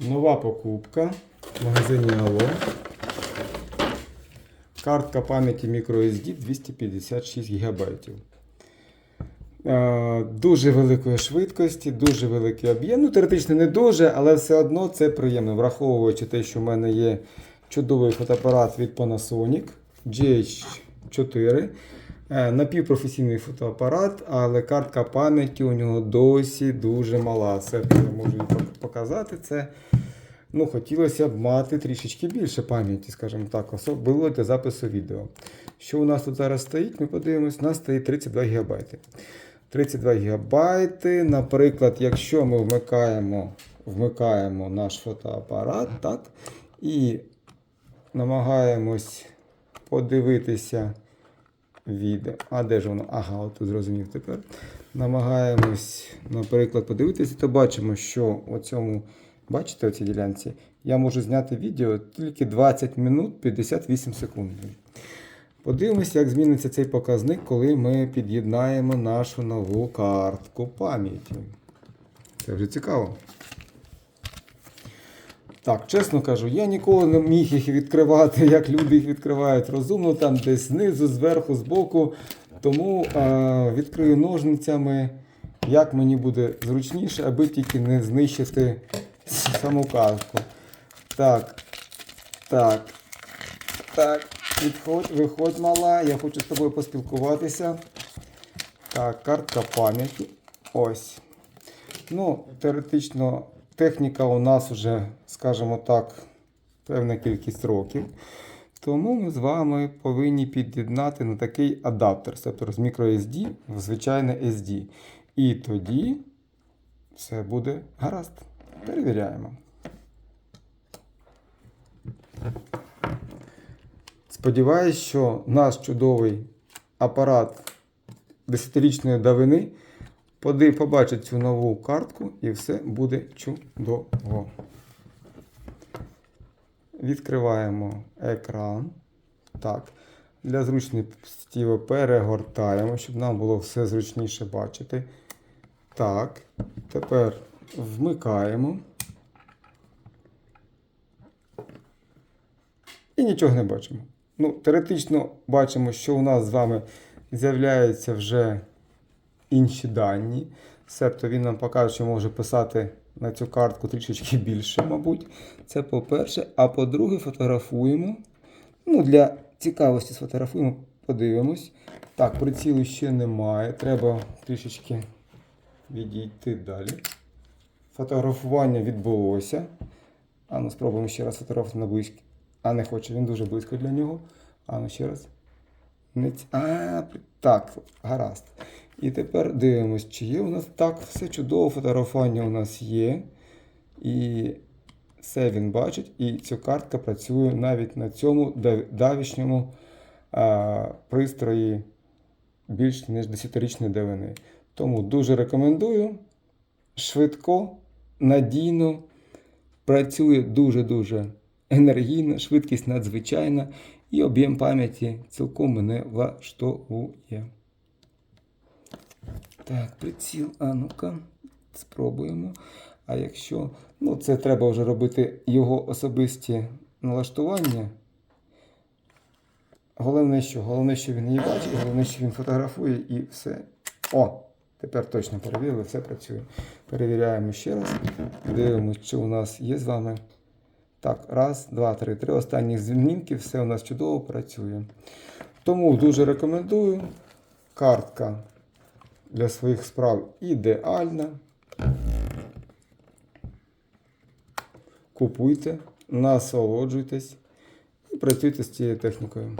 Нова покупка в магазині Алло. Картка пам'яті microSD 256 ГБ. Дуже великої швидкості, дуже великий об'єм. Ну, теоретично не дуже, але все одно це приємно, враховуючи те, що в мене є чудовий фотоапарат від Panasonic GH4. Е, Напівпрофесійний фотоапарат, але картка пам'яті у нього досі дуже мала. Це я можу показати. Це ну, хотілося б мати трішечки більше пам'яті, скажімо так, особливо для запису відео. Що у нас тут зараз стоїть? Ми подивимось, у нас стоїть 32 ГБ. 32 ГБ. Наприклад, якщо ми вмикаємо, вмикаємо наш фотоапарат, так, і намагаємось подивитися відео. А де ж воно? Ага, от зрозумів тепер. Намагаємось, наприклад, подивитися, то бачимо, що у цьому, бачите, оцій ділянці, я можу зняти відео тільки 20 минут 58 секунд. Подивимося, як зміниться цей показник, коли ми під'єднаємо нашу нову картку пам'яті. Це вже цікаво. Так, чесно кажу, я ніколи не міг їх відкривати, як люди їх відкривають розумно, там десь знизу, зверху, збоку. Тому е, відкрию ножницями, як мені буде зручніше, аби тільки не знищити саму картку. Так. Так. Так. Відходь, виходь, мала, я хочу з тобою поспілкуватися. Так, картка пам'яті. Ось. Ну, теоретично, техніка у нас вже, скажімо так, певна кількість років. Тому ми з вами повинні під'єднати на такий адаптер, тобто з microSD в звичайне SD. І тоді все буде гаразд. Перевіряємо. Сподіваюсь, що наш чудовий апарат 10-річної давини побачить цю нову картку і все буде чудово. Відкриваємо екран. Так. Для зручності перегортаємо, щоб нам було все зручніше бачити. Так. Тепер вмикаємо. І нічого не бачимо. Ну, теоретично бачимо, що у нас з вами з'являються вже інші дані. Себто він нам покаже, що може писати на цю картку трішечки більше, мабуть. Це по-перше. А по-друге, фотографуємо. Ну, для цікавості сфотографуємо, подивимось. Так, прицілу ще немає. Треба трішечки відійти далі. Фотографування відбулося. А ну спробуємо ще раз фотографувати на близькі. А не хоче, він дуже близько для нього. А ну ще раз. Не А, так, гаразд. І тепер дивимось, чи є у нас так, все чудово, фотографування у нас є. І все він бачить. І ця картка працює навіть на цьому давішньому а, пристрої більш ніж 10-річної давини. Тому дуже рекомендую. Швидко, надійно, працює дуже-дуже енергійно, швидкість надзвичайна і об'єм пам'яті цілком мене влаштовує. Так, приціл, а ну-ка, спробуємо. А якщо, ну це треба вже робити його особисті налаштування. Головне, що головне, що він її бачить, головне, що він фотографує і все. О! Тепер точно перевірили, все працює. Перевіряємо ще раз. Дивимося, що у нас є з вами. Так, раз, два, три, три. Останні змінки, все у нас чудово працює. Тому дуже рекомендую. Картка для своїх справ ідеальна. Купуйте, насолоджуйтесь і працюйте з цією технікою.